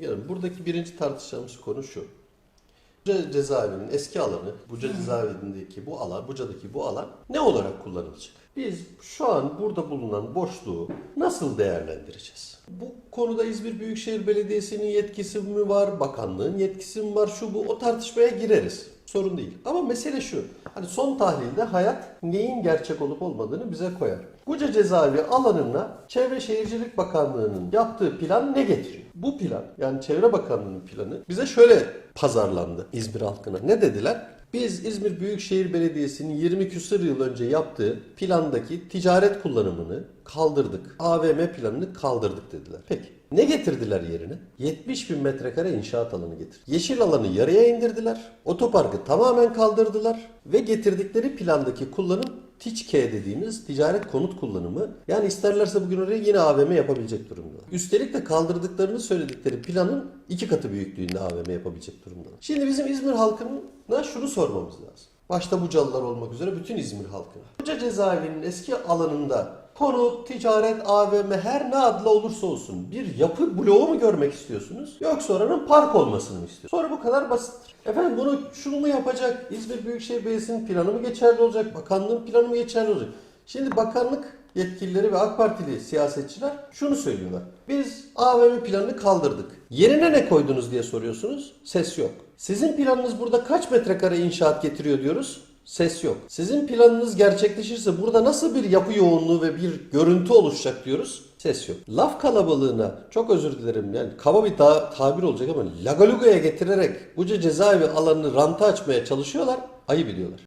Yani buradaki birinci tartışacağımız konu şu. Buca cezaevinin eski alanı, Buca cezaevindeki bu alan, Buca'daki bu alan ne olarak kullanılacak? Biz şu an burada bulunan boşluğu nasıl değerlendireceğiz? Bu konuda İzmir Büyükşehir Belediyesi'nin yetkisi mi var, bakanlığın yetkisi mi var, şu bu o tartışmaya gireriz. Sorun değil. Ama mesele şu. Hani son tahlilde hayat neyin gerçek olup olmadığını bize koyar. Buca cezaevi alanına Çevre Şehircilik Bakanlığı'nın yaptığı plan ne getiriyor? Bu plan yani Çevre Bakanlığı'nın planı bize şöyle pazarlandı İzmir halkına. Ne dediler? Biz İzmir Büyükşehir Belediyesi'nin 20 küsur yıl önce yaptığı plandaki ticaret kullanımını kaldırdık. AVM planını kaldırdık dediler. Peki ne getirdiler yerine? 70 bin metrekare inşaat alanı getir. Yeşil alanı yarıya indirdiler. Otoparkı tamamen kaldırdılar. Ve getirdikleri plandaki kullanım TİÇK dediğimiz ticaret konut kullanımı. Yani isterlerse bugün oraya yine AVM yapabilecek durumdalar. Üstelik de kaldırdıklarını söyledikleri planın iki katı büyüklüğünde AVM yapabilecek durumdalar. Şimdi bizim İzmir halkına şunu sormamız lazım. Başta Bucalılar olmak üzere bütün İzmir halkına. Buca cezaevinin eski alanında konut, ticaret, AVM her ne adla olursa olsun bir yapı bloğu mu görmek istiyorsunuz? Yoksa oranın park olmasını mı istiyorsunuz? Soru bu kadar basittir. Efendim bunu şunu mu yapacak? İzmir Büyükşehir Belediyesi'nin planı mı geçerli olacak? Bakanlığın planı mı geçerli olacak? Şimdi bakanlık yetkilileri ve AK Partili siyasetçiler şunu söylüyorlar. Biz AVM planını kaldırdık. Yerine ne koydunuz diye soruyorsunuz. Ses yok. Sizin planınız burada kaç metrekare inşaat getiriyor diyoruz. Ses yok. Sizin planınız gerçekleşirse burada nasıl bir yapı yoğunluğu ve bir görüntü oluşacak diyoruz. Ses yok. Laf kalabalığına çok özür dilerim yani kaba bir ta- tabir olacak ama lagalugaya getirerek Buca cezaevi alanını ranta açmaya çalışıyorlar. Ayıp ediyorlar.